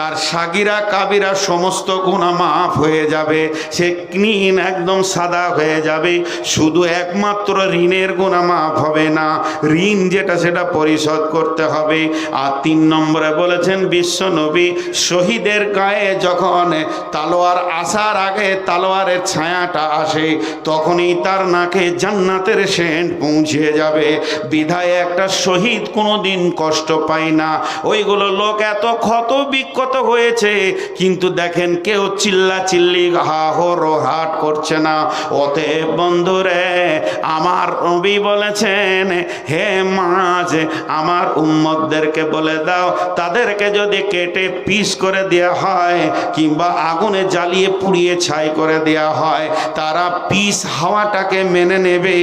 তার সাগিরা, কাবিরা সমস্ত গুণা মাফ হয়ে যাবে। সে ক্লিন একদম সাদা হয়ে যাবে। শুধু একমাত্র ঋণের গুণা মাফ হবে না, ঋণ যেটা সেটা পরিশোধ করতে হবে। আর তিন নম্বরে বলেছেন, বিশ্ব নবী শহীদের গায়ে যখন তালোয়ার আসার আগে তালোয়ারের ছায়াটা আসে, তখনই তার নাকে জান্নাতের সেন্ট পৌঁছে যাবে। বিধায় একটা শহীদ কোনোদিন কষ্ট পায় না। ওইগুলো লোক এত ক্ষত বিক্ষত হয়েছে। কিন্তু দেখেন কেউ চিল্লা চিল্লি হা হাট করছে না। অতএব বন্ধুরে, আমার নবী বলেছেন, হে মাঝ আমার উম্মতদেরকে বলে দাও, তাদেরকে যদি কেটে পিস করে দেওয়া হয় কিংবা আগুনে জ্বালিয়ে পুড়িয়ে ছাই করে দেওয়া হয়, তারা পিস হাওয়াটাকে মেনে নেবে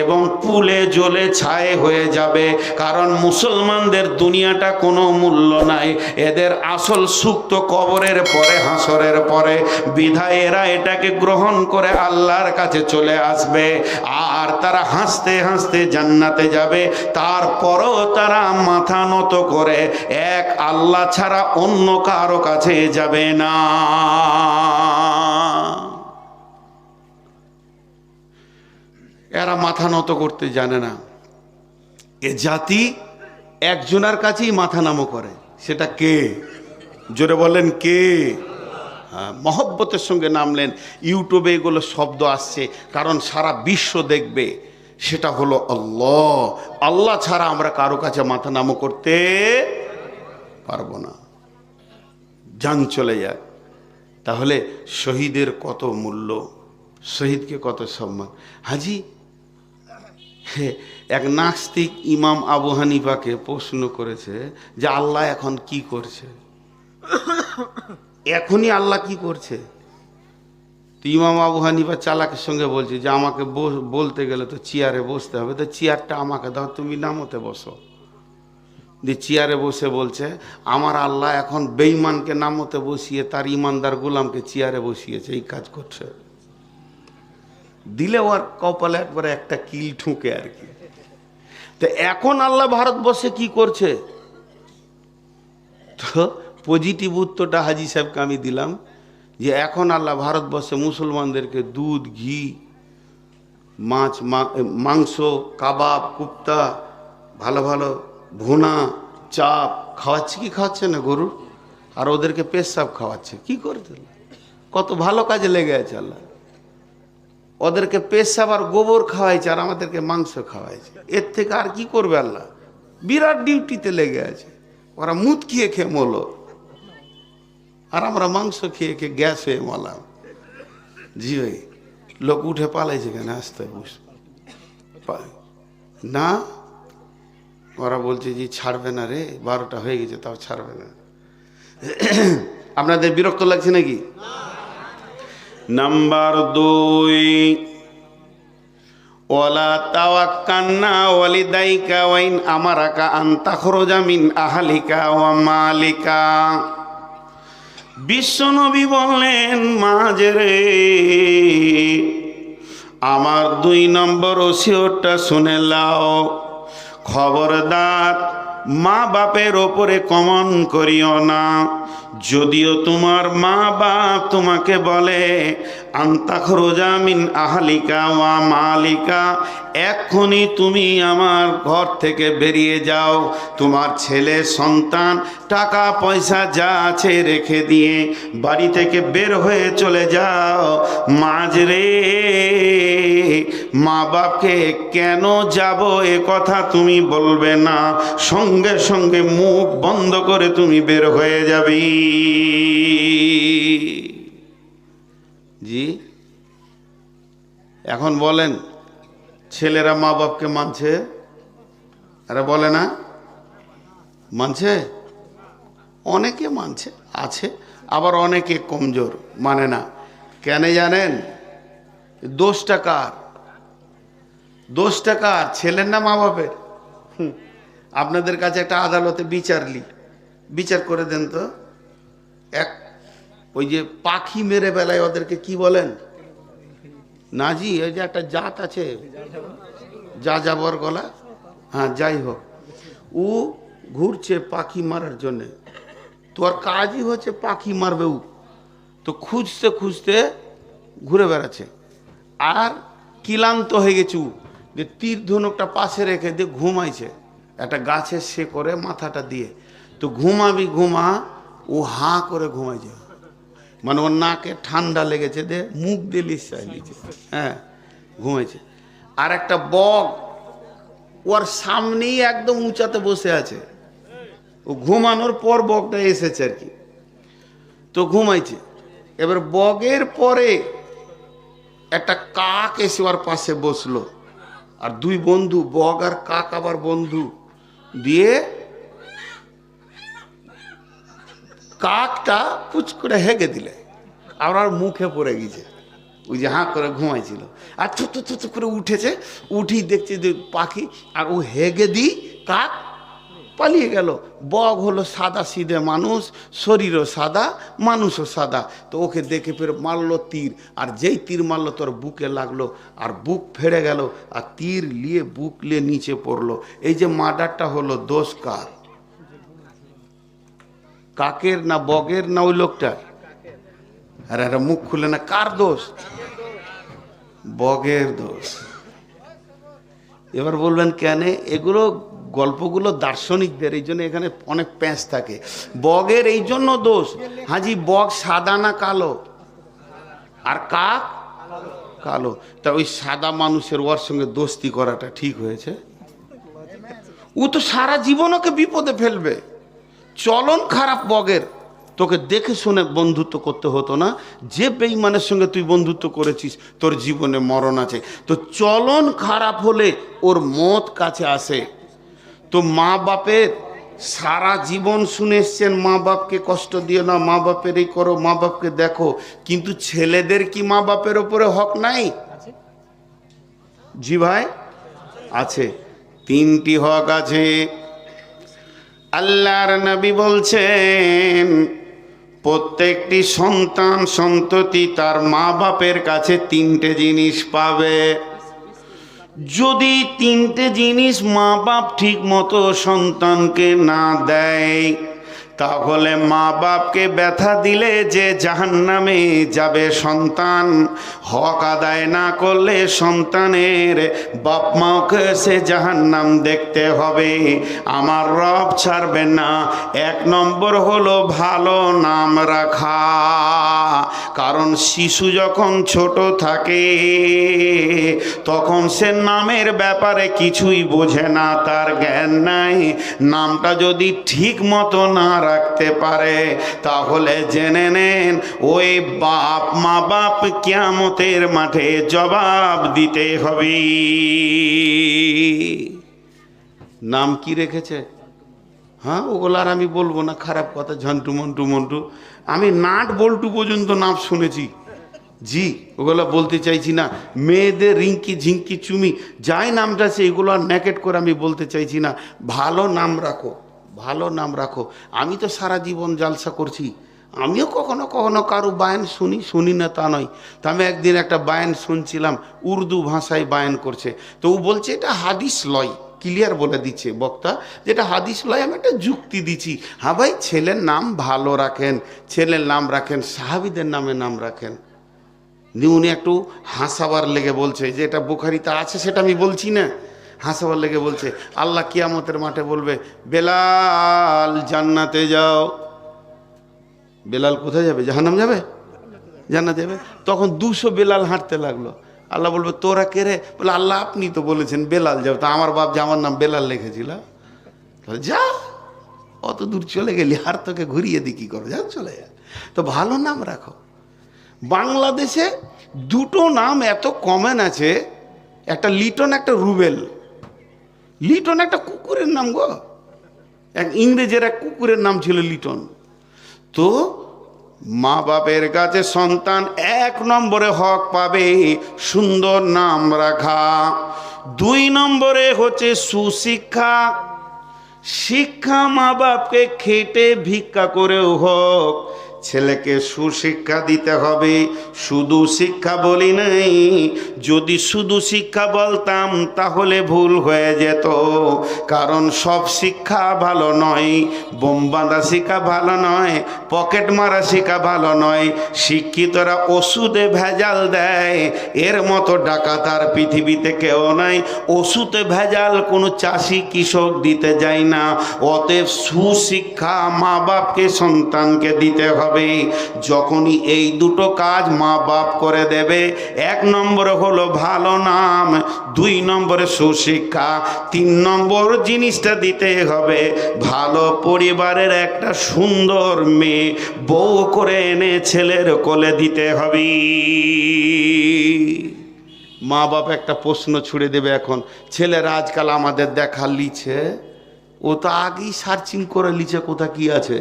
এবং পুলে জ্বলে ছাই হয়ে যাবে। কারণ মুসলমানদের দুনিয়াটা কোনো মূল্য নাই। এদের আসল সুক্ত কবরের পরে, হাসরের পরে বিধায় এরা এটাকে গ্রহণ করে আল্লাহর কাছে চলে আসবে। আর তারা হাসতে হাসতে জান্নাতে যাবে। তারপরও তারা মাথা নত করে এক আল্লাহ ছাড়া অন্য কারও কাছে যাবে না। এরা মাথা নত করতে জানে না। এ জাতি একজনের কাছেই মাথা নামো করে। সেটা কে? জোরে বলেন কে? হ্যাঁ মহব্বতের সঙ্গে নামলেন ইউটিউবে এগুলো শব্দ আসছে, কারণ সারা বিশ্ব দেখবে, সেটা হলো আল্লাহ। আল্লাহ ছাড়া আমরা কারও কাছে মাথা নামো করতে পারব না। যান চলে যায় তাহলে শহীদের কত মূল্য, শহীদকে কত সম্মান। হাজি এক নাস্তিক ইমাম আবু হানিফাকে প্রশ্ন করেছে যে আল্লাহ এখন কি করছে? এখনই আল্লাহ কি করছে? তো ইমাম আবু হানিফা চালাকের সঙ্গে বলছে যে, আমাকে বলতে গেলে তো চেয়ারে বসতে হবে। তো চেয়ারটা আমাকে দাও, তুমি নামতে বসো। দিয়ে চেয়ারে বসে বলছে, আমার আল্লাহ এখন বেঈমানকে নামতে বসিয়ে, তার ইমানদার গোলামকে চেয়ারে বসিয়েছে, এই কাজ করছে। দিলে ওর কপালে একবারে একটা কিল ঠুকে আর কি। তো এখন আল্লাহ ভারতবর্ষে কি করছে? তো পজিটিভ উত্তরটা হাজি সাহেবকে আমি দিলাম যে এখন আল্লাহ ভারতবর্ষে মুসলমানদেরকে দুধ, ঘি, মাছ মাংস, কাবাব, কুপ্তা, ভালো ভালো ভুনা, চাপ খাওয়াচ্ছে কি খাওয়াচ্ছে না গরুর আর ওদেরকে পেশাব খাওয়াচ্ছে। কি করতে কত ভালো কাজে লেগে আছে আল্লাহ। ওদেরকে পেশাব আর গোবর খাওয়াইছে আর আমাদেরকে মাংস খাওয়াইছে। এর থেকে আর কি করবে আল্লাহ? বিরাট ডিউটিতে লেগে আছে। ওরা মুত খেয়ে খেয়ে মলো আর আমরা মাংস খেয়ে খেয়ে গ্যাস হয়ে মলাম জি ভাই, লোক উঠে পালাইছে কেন আসতে না, ওরা বলছে যে ছাড়বে না রে, বারোটা হয়ে গেছে, তাও ছাড়বে না। আপনাদের বিরক্ত লাগছে নাকি? নাম্বার দুই, ওয়ালা তাওয়াক্কান্না ওয়ালিদাইকা ওয়াইন আমারাকা আন তাখরুজা মিন আহলিকা ওয়া মালিকা। বিশ্বনবী বললেন মাঝে রে, আমার দুই নম্বর ওসিওরটা শুনে লাও খবরদার মা বাপের ওপরে কমন করিও না। যদিও তোমার মা বাপ তোমাকে বলে আন্তাখরোজা মিন আহালিকা ওয়া মালিকা, এক্ষুনি তুমি আমার ঘর থেকে বেরিয়ে যাও। তোমার ছেলে, সন্তান, টাকা, পয়সা যা আছে রেখে দিয়ে বাড়ি থেকে বের হয়ে চলে যাও। মাঝরে মা বাপকে কেন যাব এ কথা তুমি বলবে না? সঙ্গে সঙ্গে মুখ বন্ধ করে তুমি বের হয়ে যাবি। জি। এখন বলেন, ছেলেরা মা বাপকে মানছে? আরে বলে না। মানছে? অনেকে মানছে, আছে, আবার অনেকে কমজোর মানে না। কেন জানেন? দোষটা কার? দোষটা কার? ছেলের না মা বাপের? আপনাদের কাছে একটা আদালতে বিচারলি বিচার করে দেন তো। এক, ওই যে পাখি মেরে বেলায় ওদেরকে কি বলেন? না জি ওই যে একটা জাত আছে। যা যাবর গলা। হ্যাঁ যাই হোক। ও ঘুরছে পাখি মারার জন্যে। তোর কাজই হচ্ছে পাখি মারবে উ তো খুঁজতে খুঁজতে ঘুরে বেড়াচ্ছে। আর ক্লান্ত হয়ে গেছে উ যে তীর ধনুকটা পাশে রেখে দিয়ে ঘুমাইছে। একটা গাছের সে করে মাথাটা দিয়ে। তো ঘুমাবি, ঘুমা ও হাঁ করে ঘুমাইছে মানে ওর নাকে ঠান্ডা লেগেছে দে, মুখ দিয়ে লিসাই লিছে। হ্যাঁ ঘুমাইছে। আর একটা বক, ওর সামনেই একদম উঁচাতে বসে আছে। ও ঘুমানোর পর বকটা এসেছে আর কি। তো ঘুমাইছে। এবার বগের পরে একটা কাক এসে ওর পাশে বসল। আর দুই বন্ধু বগ আর কাক আবার বন্ধু দিয়ে কাকটা পুচ করে হেগে দিলে। আর ওর মুখে পড়ে গেছে। ওই যে হাঁ করে ঘুমাইছিল। আর থুতু থুতু করে উঠেছে। উঠি দেখছে যে পাখি, আর ও হেগে দি কাক পালিয়ে গেল। বগ হলো সাদা, সিধে মানুষ, শরীরও সাদা, মানুষও সাদা। তো ওকে দেখে ফের মারলো তীর। আর যেই তীর মারলো, তোর বুকে লাগল। আর বুক ফেড়ে গেল। আর তীর নিয়ে বুক নিয়ে নিচে পড়ল। এই যে মার্ডারটা হলো দোষ কার? কাকের না বগের না ওই লোকটার? আর একটা মুখ খুলে না, কার দোষ? বগের দোষ। এবার বলবেন কেন? এগুলো গল্পগুলো দার্শনিকদের, এই জন্য এখানে অনেক প্যাঁচ থাকে। বগের এই জন্য দোষ। হাজি, বগ সাদা না কালো? আর কাক? কালো। তা ওই সাদা মানুষের ওর সঙ্গে দোস্তি করাটা ঠিক হয়েছে? ও তো সারা জীবন ওকে বিপদে ফেলবে। চলন খারাপ বগের। তোকে দেখে শুনে বন্ধুত্ব করতে হতো না। যে বেইমানের সঙ্গে তুই বন্ধুত্ব করেছিস, তোর জীবনে মরণ আছে। তো চলন খারাপ হলে ওর মত কাছে আসে। তো মা বাপের সারা জীবন শুনে এসছেন মা বাপকে কষ্ট দিও না মা বাপের এই করো মা বাপকে দেখো। কিন্তু ছেলেদের কি মা বাপের ওপরে হক নাই? জি ভাই, আছে। তিনটি হক আছে। আল্লাহর নবী বলছেন, প্রত্যেকটি সন্তান সন্ততি তার মা বাপের কাছে তিনটে জিনিস পাবে। যদি তিনটে জিনিস মা বাপ ঠিক মতো সন্তানকে না দেয় তাহলে মা বাপকে ব্যথা দিলে যে জাহান্নামে যাবে সন্তান। হক আদায় না করলে সন্তানের বাপ মাকে সে জাহান্নাম দেখতে হবে। আমার রব ছাড়বে না। এক নম্বর হলো ভালো নাম রাখা। কারণ শিশু যখন ছোট থাকে, তখন সে নামের ব্যাপারে কিছুই বোঝে না, তার জ্ঞান নাই। নামটা যদি ঠিক মতো না রাখতে পারে। তাহলে জেনে নেন, ওই বাপ মা বাপ কিয়ামতের মাঠে জবাব দিতে হবে। নাম কি রেখেছে? হ্যাঁ ওগুলো আর আমি বলব না, খারাপ কথা, ঝন্টু মন্টু মন্টু। আমি নাট বল্টু পর্যন্ত নাম শুনেছি। জি, ওগুলো বলতে চাইছি না। মেয়েদের রিঙ্কি ঝিঙ্কি চুমি, যাই নামটা আছে, এগুলো আর ন্যাকেট করে আমি বলতে চাইছি না। ভালো নাম রাখো। ভালো নাম রাখো। আমি তো সারা জীবন জালসা করছি। আমিও কখনো কখনো কারও বায়ন শুনি শুনি না তা নয়। তা আমি একদিন একটা বায়ান শুনছিলাম, উর্দু ভাষায় বায়ান করছে। তো ও বলছে, এটা হাদিস লয়। ক্লিয়ার বলে দিচ্ছে বক্তা, যেটা হাদিস লয়, আমি একটা যুক্তি দিচ্ছি। হ্যাঁ ভাই, ছেলের নাম ভালো রাখেন, ছেলের নাম রাখেন, সাহাবিদের নামে নাম রাখেন। উনি একটু হাসাবার লেগে বলছে যে, এটা বুখারিতে আছে, সেটা আমি বলছি না। হাসাবার লেগে বলছে, আল্লাহ কিয়ামতের মাঠে বলবে, বেলাল জান্নাতে যাও। বেলাল কোথায় যাবে? জাহান্নাম যাবে? জান্নাত যাবে? তখন দুশো বেলাল হাঁটতে লাগল। আল্লাহ বলবে, তোরা কে রে? বলে, আল্লাহ আপনি তো বলেছেন বেলাল যাও। তা আমার বাপ যে আমার নাম বেলাল লিখেছিল। তাহলে যা, অত দূর চলে গেলি, আর তোকে ঘুরিয়ে দি কি করো? যা, চলে যা। তো ভালো নাম রাখো। বাংলাদেশে দুটো নাম এত কমন আছে, একটা লিটন, একটা রুবেল। লিটন একটা কুকুরের নাম গো। এক ইংরেজের এক কুকুরের নাম ছিল লিটন। তো মা বাপের কাছে সন্তান এক নম্বরে হক পাবে, সুন্দর নাম রাখা। দুই নম্বরে হচ্ছে সুশিক্ষা। শিক্ষা মা বাপকে খেটে ভিক্ষা করেও হোক ছেলেকে সুশিক্ষা দিতে হবে। শুধু শিক্ষা বলি নাই, যদি শুধু শিক্ষা বলতাম তাহলে ভুল হয়ে যেত। কারণ সব শিক্ষা ভালো নয়, বোম বাঁধা শিক্ষা ভালো নয়, পকেট মারা শিক্ষা ভালো নয়, শিক্ষিতরা ওষুধে ভেজাল দেয়। এর মতো ডাকাত আর পৃথিবীতে কেউ নাই, ওষুধে ভেজাল কোনো চাষি কৃষক দিতে যায় না। অতএব সুশিক্ষা মা বাপকে সন্তানকে দিতে হবে। যখনই এই দুটো কাজ মা বাপ করে দেবে, এক নম্বরে হলো ভালো নাম, দুই নম্বরে সুশিক্ষা, তিন নম্বর জিনিসটা দিতে হবে। ভালো পরিবারের একটা সুন্দর মেয়ে বউ করে এনে ছেলের কোলে দিতে হবে। মা বাপ একটা প্রশ্ন ছুড়ে দেবে এখন ছেলেরা আজকাল আমাদের দেখা লিছে? ও তো আগেই সার্চিং করে লিছে, কোথা কি আছে?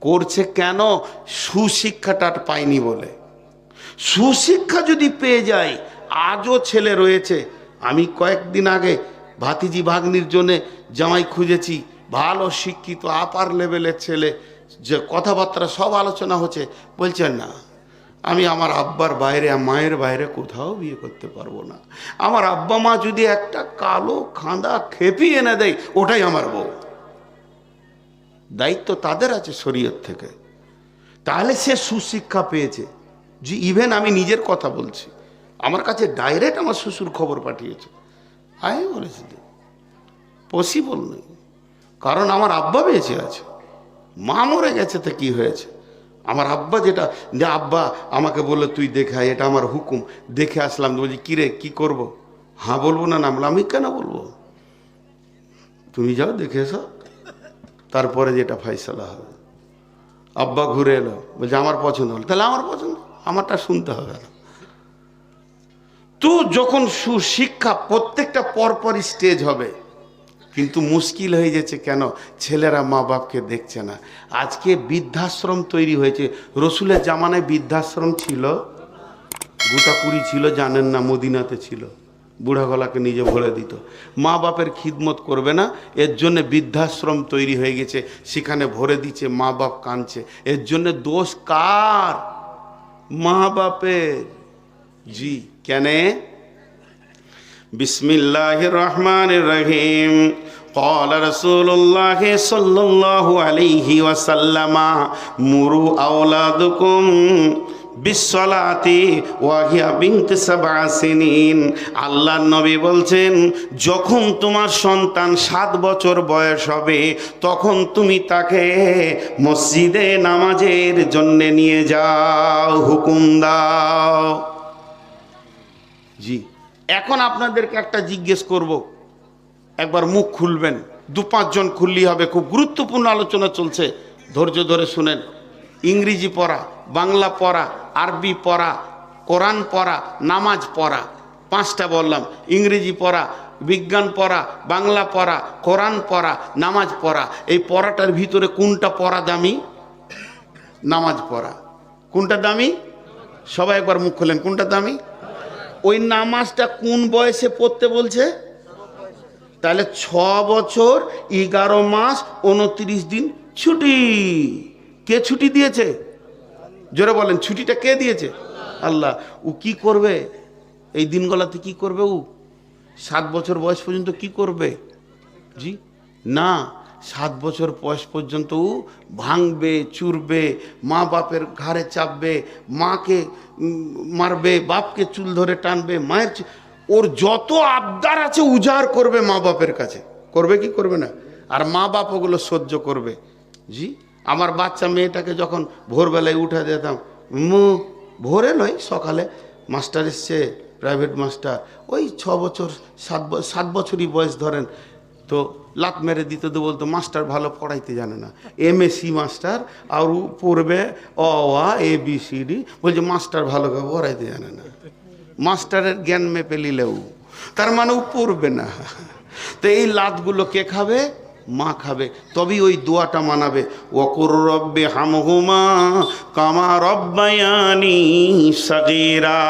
করছে কেন? সুশিক্ষাটা পায়নি বলে। সুশিক্ষা যদি পেয়ে যায়, আজও ছেলে রয়েছে। আমি কয়েকদিন আগে ভাতিজি ভাগ্নির জন্যে জামাই খুঁজেছি। ভালো শিক্ষিত আপার লেভেলের ছেলে। যে কথাবার্তা সব আলোচনা হচ্ছে। বলছেন না, আমি আমার আব্বার বাইরে মায়ের বাইরে কোথাও বিয়ে করতে পারব না। আমার আব্বা মা যদি একটা কালো খাঁদা খেপি এনে দেয়, ওটাই আমার বউ। দায়িত্ব তাদের আছে শরীয়ত থেকে। তাহলে সে সুশিক্ষা পেয়েছে। যে ইভেন আমি নিজের কথা বলছি আমার কাছে ডাইরেক্ট আমার শ্বশুর খবর পাঠিয়েছে। আমি বলেছি পসিবল নেই কারণ আমার আব্বা বেঁচে আছে। মা মরে গেছে তো কি হয়েছে? আমার আব্বা যেটা যে আব্বা আমাকে বলল তুই দেখে আয়, এটা আমার হুকুম। দেখে আসলাম। বলছি কিরে কি করব? হ্যাঁ বলব না নামলাম আমি কেন বলব? তুমি যাও দেখে এসো। তারপরে যেটা ফাইসলা হবে। আব্বা ঘুরে এলো, বলছে, আমার পছন্দ হলো। তাহলে আমার পছন্দ, আমারটা শুনতে হবে না তো যখন সুশিক্ষা প্রত্যেকটা পরপরই স্টেজ হবে, কিন্তু মুশকিল হয়ে যাচ্ছে কেন? ছেলেরা মা বাপকে দেখছে না। আজকে বৃদ্ধাশ্রম তৈরি হয়েছে। রসুলের জামানায় বৃদ্ধাশ্রম ছিল গোটাপুরি ছিল, জানেন না, মদিনাতে ছিল। বুড়া গলাকে নিজে ভরে দিত মা বাপের খিদমত করবে না এর জন্য বৃদ্ধাশ্রম তৈরি হয়ে গেছে সেখানে ভরে দিচ্ছে মা বাপ কাঁদছে এর জন্য দোষ কার মা বাপের জি কেনে বিসমিল্লাহ রহমান রহিম قال رسول الله صلى الله عليه وسلم مروا أولادكم বিশ্বলাতি ওয়াহিয়া বিনতে সাবা সিনিন। আল্লাহ নবী বলছেন, যখন তোমার সন্তান সাত বছর বয়স হবে, তখন তুমি তাকে মসজিদে নামাজের জন্যে নিয়ে যাও, হুকুম দাও। জি, এখন আপনাদেরকে একটা জিজ্ঞেস করব। একবার মুখ খুলবেন। দু পাঁচজন খুললি হবে। খুব গুরুত্বপূর্ণ আলোচনা চলছে। ধৈর্য ধরে শুনেন। ইংরেজি পড়া, বাংলা পড়া, আরবি পড়া, কোরআন পড়া, নামাজ পড়া। পাঁচটা বললাম, ইংরেজি পড়া, বিজ্ঞান পড়া, বাংলা পড়া, কোরআন পড়া, নামাজ পড়া। এই পড়াটার ভিতরে কোনটা পড়া দামি? নামাজ পড়া। কোনটা দামি? সবাই একবার মুখ খোলেন, কোনটা দামি? ওই নামাজটা কোন বয়সে পড়তে বলছে? তাহলে ছ বছর, এগারো মাস, উনত্রিশ দিন ছুটি। কে ছুটি দিয়েছে? জোরে বলেন, ছুটিটা কে দিয়েছে? আল্লাহ। ও কি করবে? এই দিনগুলাতে কি করবে ও? সাত বছর বয়স পর্যন্ত কি করবে? জি? না, সাত বছর বয়স পর্যন্ত ও ভাঙবে, চুরবে মা বাপের ঘাড়ে চাপবে, মাকে মারবে, বাপকে চুল ধরে টানবে, মায়ের ওর যত আবদার আছে উজাড় করবে মা বাপের কাছে। করবে কি? করবে না। আর মা বাপ ওগুলো সহ্য করবে। জি? আমার বাচ্চা মেয়েটাকে যখন ভোরবেলায় উঠে দিতাম মু ভোরে নয়, সকালে। মাস্টার এসছে, প্রাইভেট মাস্টার। ওই ছ বছর, সাত সাত বছরই বয়স ধরেন। তো লাত মেরে দিতে তো বলতো, মাস্টার ভালো পড়াইতে জানে না। এম এসি মাস্টার, আর পড়বে অ, আ, এ, বি, সি, ডি। বলছে, মাস্টার ভালো পড়াইতে জানে না। মাস্টারের জ্ঞান মেপে নিলেও, তার মানে ও পড়বে না। তো এই লাতগুলো কে খাবে? মা খাবে, তবেই ওই দোয়াটা মানাবে। অকর রব্বে হামহুমা কামা রব্বায়ানি সগেরা।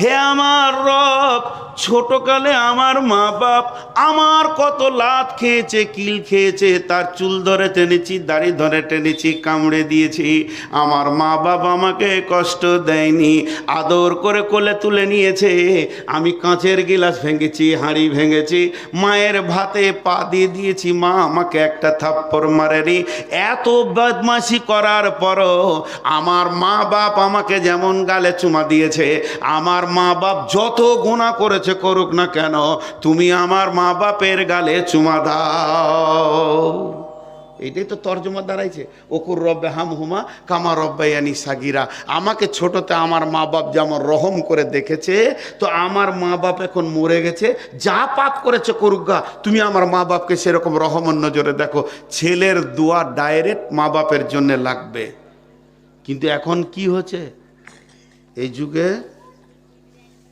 হে আমার রব ছোটকালে আমার মা বাপ আমার কত লাত খেয়েছে, কিল খেয়েছে, তার চুল ধরে টেনেছি, দাড়ি ধরে টেনেছি, কামড়ে দিয়েছি। আমার মা বাপ আমাকে কষ্ট দেয়নি, আদর করে কোলে তুলে নিয়েছে। আমি কাঁচের গিলাস ভেঙেছি, হাঁড়ি ভেঙেছি, মায়ের ভাতে পা দিয়ে দিয়েছি, মা আমাকে একটা থাপ্পড় মারেনি। এত বদমাশি করার পরও আমার মা বাপ আমাকে যেমন গালে চুমা দিয়েছে, আমার মা বাপ যত গুণা করেছে করুক না কেন, তুমি আমার মা বাপের গালে চুমা দাও। এইটাই তো তর্জমা দাঁড়াইছে। ওকুর রব্বে হাম হুমা কামা রব্বাইয়ানি সাগিরা। আমাকে ছোটতে আমার মা বাপ যেমন রহম করে দেখেছে, তো আমার মা বাপ এখন মরে গেছে। যা পাপ করেছে করুক গা, তুমি আমার মা বাপকে সেরকম রহমন নজরে দেখো। ছেলের দোয়া ডাইরেক্ট মা বাপের জন্য লাগবে। কিন্তু এখন কি হচ্ছে? এই যুগে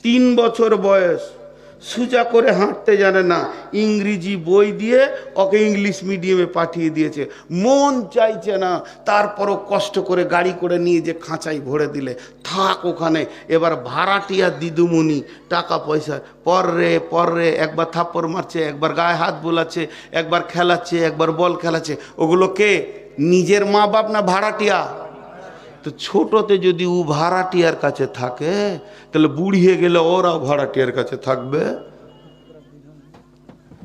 তিন বছর বয়স। সোজা করে হাঁটতে জানে না। ইংরেজি বই দিয়ে ওকে ইংলিশ মিডিয়ামে পাঠিয়ে দিয়েছে। মন চাইছে না। তারপরও কষ্ট করে গাড়ি করে নিয়ে যে খাঁচাই ভরে দিলে। থাক ওখানে। এবার ভাড়াটিয়া দিদুমণি টাকা পয়সা পর রে পর রে, একবার থাপ্পড় মারছে, একবার গায়ে হাত বোলাচ্ছে, একবার খেলাচ্ছে, একবার বল খেলাচ্ছে। ওগুলো কে? নিজের মা বাপ না ভাড়াটিয়া? তো ছোটতে যদি ও ভাড়াটিয়ার কাছে থাকে তাহলে বুড়িয়ে গেলে ওরাও ভাড়াটিয়ার কাছে থাকবে।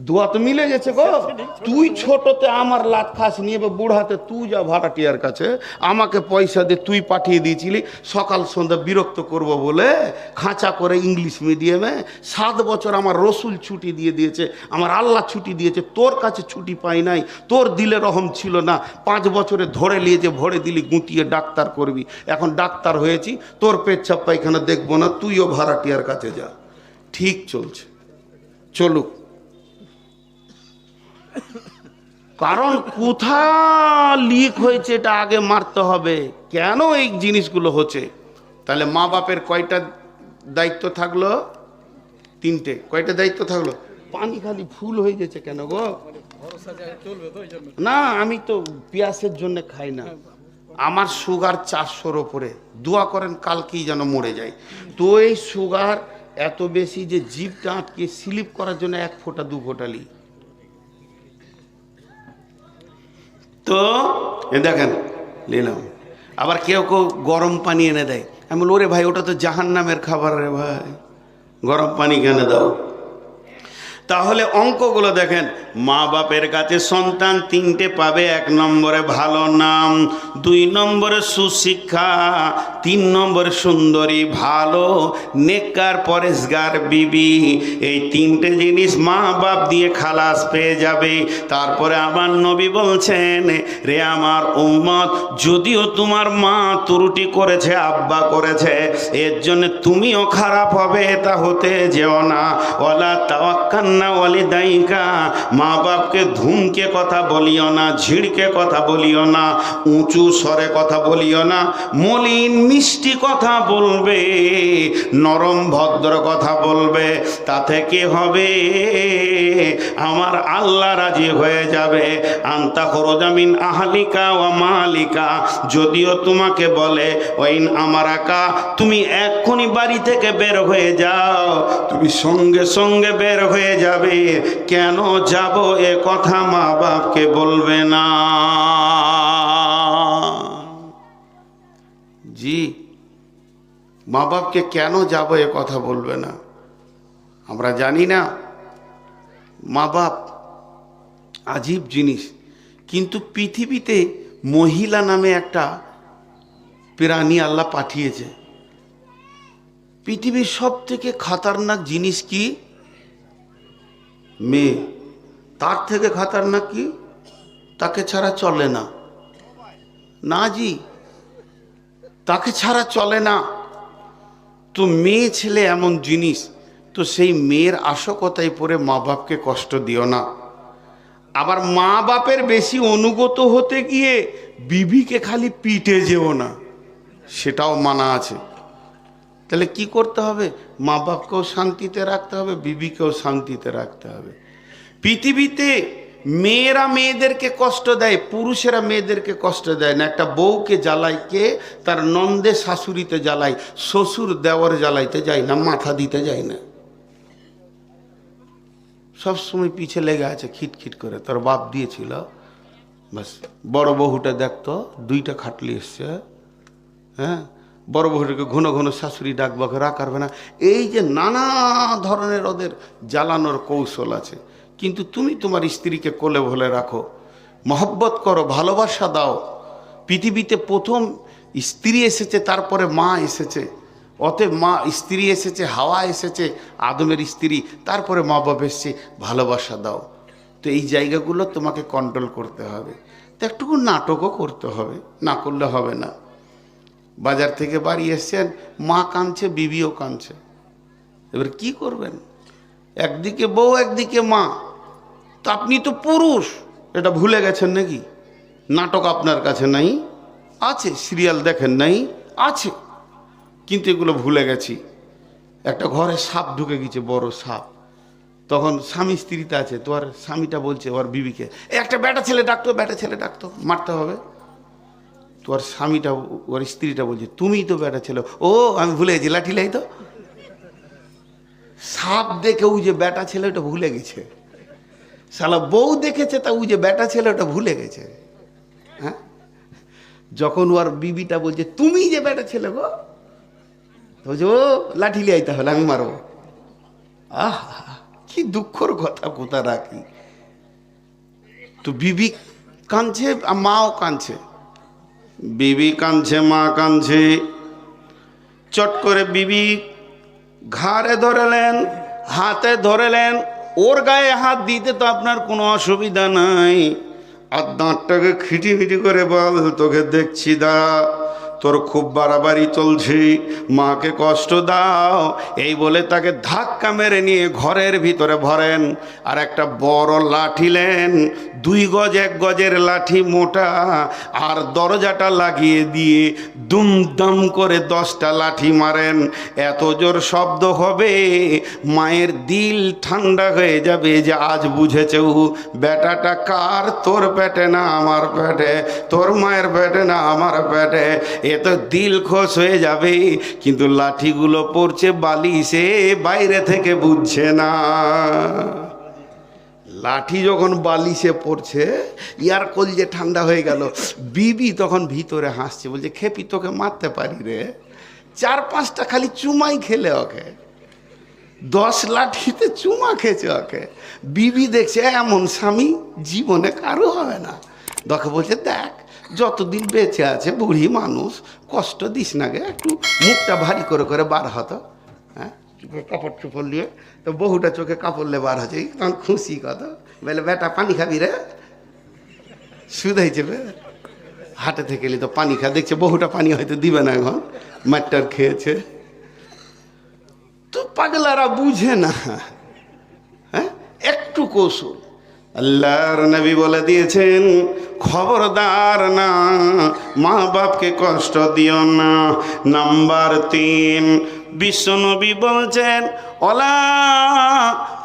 দোয়া তো মিলে গেছে গো। তুই ছোটতে আমার লাত খাস নিয়ে বুড়াতে তুই যা ভাড়াটিয়ার কাছে আমাকে পয়সা দিয়ে তুই পাঠিয়ে দিয়েছিলি সকাল সন্ধ্যা বিরক্ত করব বলে খাঁচা করে ইংলিশ মিডিয়ামে সাত বছর আমার রসুল ছুটি দিয়ে দিয়েছে আমার আল্লাহ ছুটি দিয়েছে তোর কাছে ছুটি পাই নাই তোর দিলে রহম ছিল না পাঁচ বছরে ধরে নিয়ে যে ভরে দিলি গুটিয়ে ডাক্তার করবি এখন ডাক্তার হয়েছি তোর পেচ্ছাপ পায়খানা দেখব না তুইও ভাড়াটিয়ার কাছে যা। ঠিক চলছে। চলুক। কারণ কোথা লিক হয়েছে এটা আগে মারতে হবে? কেন এই জিনিসগুলো হচ্ছে? তাহলে মা বাপের কয়টা দায়িত্ব থাকল? তিনটে। কয়টা দায়িত্ব থাকল? পানি খালি ফুল হয়ে গেছে কেন গো? না, আমি তো পিয়াসের জন্য খাই না। আমার সুগার চারশোর ওপরে। দোয়া করেন কালকেই যেন মরে যায়। তো এই সুগার এত বেশি যে জিভটা আটকে স্লিপ করার জন্য এক ফোঁটা, দু ফোঁটা লি তো? দেখেন, নিলাম। আবার কেউ কেউ গরম পানি এনে দেয়। আমি বলি, ওরে ভাই, ওটা তো জাহান নামের খাবার রে ভাই। গরম পানি কেন দাও? তাহলে অঙ্কগুলো দেখেন। মা বাপের কাছে সন্তান তিনটে পাবে, এক নম্বরে ভালো নাম, দুই নম্বরে সুশিক্ষা, তিন নম্বরে সুন্দরী, ভালো, নেককার, পরেশগার, বিবি। এই তিনটে জিনিস মা বাপ দিয়ে খালাস পেয়ে যাবে। তারপরে আমার নবী বলছেন, রে আমার উম্মত, যদিও তোমার মা ত্রুটি করেছে, আব্বা করেছে, এর জন্য তুমিও খারাপ হবে, তা হতে যেও না। ওলা তাওয়াক্কান্না ওয়ালি দায়িকা মা বাপকে ধুমকে কথা বলিও না, ঝিড়কে কথা বলিও না, উঁচু স্বরে কথা বলিও না, মলিন মিষ্টি কথা বলবে, নরম ভদ্র কথা বলবে, তাতে কি হবে? আমার আল্লাহ রাজি হয়ে যাবে। আন্তা খরজামিন আহালিকা ও মালিকা, যদিও তোমাকে বলে ওইন আমার আকা তুমি এক্ষুনি বাড়ি থেকে বের হয়ে যাও, তুমি সঙ্গে সঙ্গে বের হয়ে যাবে? কেন যাব? এ কথা মা বাপকে বলবে না। জি, মা বাপকে কেন যাব এ কথা বলবে না? আমরা জানি না। মা বাপ আজীব জিনিস। কিন্তু পৃথিবীতে মহিলা নামে একটা প্রাণী আল্লাহ পাঠিয়েছে। পৃথিবীর সব থেকে খাতারনাক জিনিস কি? মেয়ে। তার থেকে খাতারনাক কি তাকে ছাড়া চলে না। না জি, তাকে ছাড়া চলে না। তো মেয়ে ছেলে এমন জিনিস, তো সেই মেয়ের আশকতায় পড়ে মা বাপকে কষ্ট দিও না। আবার মা বাপের বেশি অনুগত হতে গিয়ে বিবিকে খালি পিটে যেও না। সেটাও মানা আছে। তাহলে কি করতে হবে? মা বাপকেও শান্তিতে রাখতে হবে, বিবিকেও শান্তিতে রাখতে হবে। পৃথিবীতে মেয়েরা মেয়েদেরকে কষ্ট দেয়, পুরুষেরা মেয়েদেরকে কষ্ট দেয় না। একটা বউকে জ্বালায় কে? তার নন্দে শাশুড়িতে জ্বালায়, শ্বশুর দেওয়ার জ্বালাইতে যায় না, মাথা দিতে যায় না। সব সময় পিছে লেগে আছে, খিটখিট করে। তার বাপ দিয়েছিল। বাস, বড় বহুটা দেখতো, দুইটা খাটলি এসছে হ্যাঁ? বড় বহুটাকে ঘন ঘন শাশুড়ি ডাকবাকে রাখারবে না। এই যে নানা ধরনের ওদের জ্বালানোর কৌশল আছে, কিন্তু তুমি তোমার স্ত্রীকে কোলে ভলে রাখো, মহব্বত করো, ভালোবাসা দাও। পৃথিবীতে প্রথম স্ত্রী এসেছে, তারপরে মা এসেছে। অতএব মা, স্ত্রী এসেছে, হাওয়া এসেছে, আদমের স্ত্রী, তারপরে মা বাবা এসেছে, ভালোবাসা দাও। তো এই জায়গাগুলো তোমাকে কন্ট্রোল করতে হবে। তো একটুকু নাটকও করতে হবে, না করলে হবে না। বাজার থেকে বাড়ি এসছেন, মা কাঁদছে, বিবিও কাঁদছে। এবার কি করবেন? একদিকে বউ, একদিকে মা। তো আপনি তো পুরুষ, এটা ভুলে গেছেন নাকি? নাটক আপনার কাছে নাই, আছে, সিরিয়াল দেখেন নাই, আছে। কিন্তু এগুলো ভুলে গেছি। একটা ঘরে সাপ ঢুকে গেছে, বড় সাপ। তখন স্বামী স্ত্রীতে আছে তোমার স্বামীটা বলছে, ওর বিবিকে একটা বেটা ছেলে ডাকতো, বেটা ছেলে ডাকতো, মারতে হবে? তোর স্বামীটা, ওর স্ত্রীটা বলছে, তুমিই তো বেটা ছেলে। ও, আমি ভুলে গেছি, লাঠি লাই তো। সাপ দেখে ও যে বেটা ছেলে, ওটা ভুলে গেছে। শালা বউ দেখেছে, তা ও যে বেটা ছেলে, ওটা ভুলে গেছে। হ্যাঁ? যখন ওর বিবিটা বলছে তুমি যে বেটা ছেলে গো? বলছে, ও, লাঠি লিয়াই তাহলে, আমি মারবো। আহ, কি দুঃখর কথা কোথা রাখি। তো বিবি কাঁদছে, আর মাও কাঁদছে। বিবি কাঁদছে, মা কাঁদছে। চট করে বিবি ঘাড়ে ধরেলেন, হাতে ধরেলেন। ওর গায়ে হাত দিতে তো আপনার কোনো অসুবিধা নাই। আর দাঁতটাকে খিটি খিটিমিটি করে বল, তোকে দেখছি, দাঁড়া। তোর খুব বাড়াবাড়ি চলছে, মাকে কষ্ট দাও। এই বলে তাকে ধাক্কা মেরে নিয়ে ঘরের ভিতরে ভরেন। আর একটা বড় লাঠিলেন দুই গজ এক গজের লাঠি মোটা। আর দরজাটা লাগিয়ে দিয়ে দুমদাম করে দশটা লাঠি মারেন। এত জোর শব্দ হবে, মায়ের দিল ঠান্ডা হয়ে যাবে যে আজ বুঝেছে ও, বেটাটা কার? তোর পেটে না আমার পেটে, তোর মায়ের পেটে না আমার পেটে। এ তো দিল খোশ হয়ে যাবে, কিন্তু লাঠিগুলো পড়ছে বালিশে, বাইরে থেকে বুঝছে না। লাঠি যখন বালিশে পড়ছে, ইয়ার কলজে ঠান্ডা হয়ে গেল, বিবি তখন ভিতরে হাসছে, বলছে, খেপি, তোকে মারতে পারি রে। চার পাঁচটা খালি চুমাই খেলে ওকে। দশ লাঠিতে চুমা খেয়েছে ওকে। বিবি দেখছে, এমন স্বামী জীবনে কারও হবে না। দকে বলছে, দেখ যতদিন বেঁচে আছে, বুড়ি মানুষ, কষ্ট দিস না গে, একটু মুখটা ভারী করে করে বার হতো হ্যাঁ? কাপড় চুপড় নিয়ে, তো বহুটা চোখে কাপড় লে বার হচ্ছে তখন খুশি কত বলে, বেটা, পানি খাবি রে? শুধাইছে বে। হাটে থেকে তো পানি খা, দেখছে বহুটা পানি হয়তো দিবে না এখন, মাটটার খেয়েছে। তো পাগলারা বুঝে না। হ্যাঁ? একটু কৌশল। আল্লাহর নবী বলে দিয়েছেন খবরদার না মা বাপকে কষ্ট দিও না। নাম্বার তিন বিশ্বনবী বলছেন অলা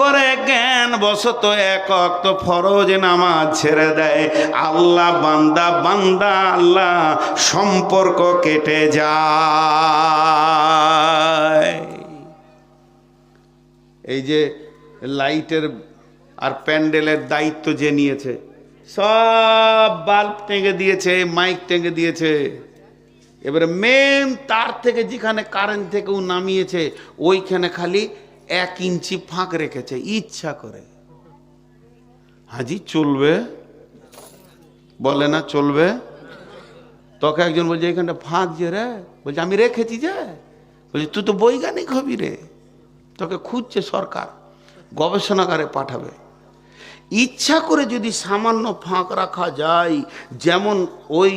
করে জ্ঞান বশত এক অক্ত ফরজ নামাজ ছেড়ে দেয়। আল্লাহ বান্দা বান্দা, আল্লাহ সম্পর্ক কেটে যায়। এই যে লাইটের আর প্যান্ডেলের দায়িত্ব যে নিয়েছে, সব বাল্ব টেঙে দিয়েছে, মাইক টেঙে দিয়েছে। এবারে মেন তার থেকে যেখানে কারেন্ট থেকেও নামিয়েছে, ওইখানে খালি এক ইঞ্চি ফাঁক রেখেছে, ইচ্ছা করে। হাজি, চলবে? বলে না, চলবে? তোকে একজন বলছে এখানটা ফাঁক যে রে। বলছে, আমি রেখেছি যে। বলছি, তুই তো বৈজ্ঞানিক হবি রে। তোকে খুঁজছে সরকার, গবেষণাগারে পাঠাবে। ইচ্ছা করে যদি সামান্য ফাঁক রাখা যায়, যেমন ওই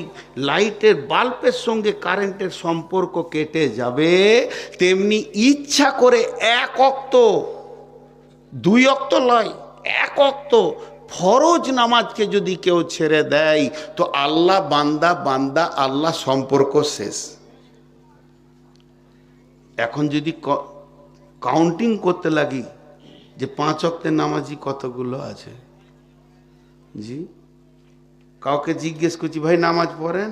লাইটের বাল্বের সঙ্গে কারেন্টের সম্পর্ক কেটে যাবে, তেমনি ইচ্ছা করে এক অক্ত, দুই অক্ত লয় এক অক্ত ফরজ নামাজকে যদি কেউ ছেড়ে দেয়, তো আল্লাহ বান্দা বান্দা, আল্লাহ সম্পর্ক শেষ। এখন যদি কাউন্টিং করতে লাগি যে পাঁচ অক্তের নামাজি কতগুলো আছে? জি। কাউকে জিজ্ঞেস করছি, ভাই, নামাজ পড়েন?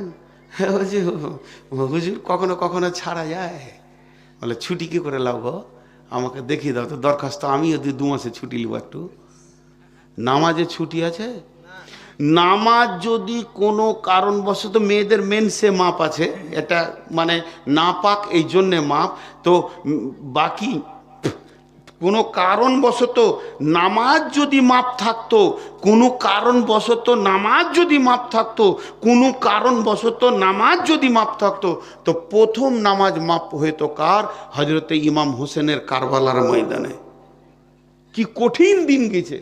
হ্যাঁ যে হুজুর, কখনো কখনো ছাড়া যায়। বলে, ছুটি কি করে লাভ আমাকে দেখিয়ে দাও, তো দরখাস্ত আমিও দু দু মাসে ছুটি নিব একটু। নামাজে ছুটি আছে? নামাজ যদি কোনো কারণবশত মেয়েদের মেনসে মাপ আছে, এটা মানে নাপাক এই জন্যে মাপ, তো বাকি কোনো কারণবশত নামাজ যদি মাপ থাকতো, কোনো কারণবশত নামাজ যদি মাপ থাকতো, কোনো কারণবশত নামাজ যদি মাপ থাকতো, তো প্রথম নামাজ মাপ হইতো কার? হজরতে ইমাম হোসেনের কারবালার ময়দানে। কি কঠিন দিন গেছে।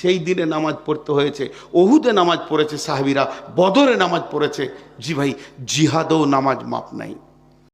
সেই দিনে নামাজ পড়তে হয়েছে, ওহুদে নামাজ পড়েছে সাহাবিরা, বদরে নামাজ পড়েছে। জি ভাই, জিহাদেও নামাজ মাপ নাই।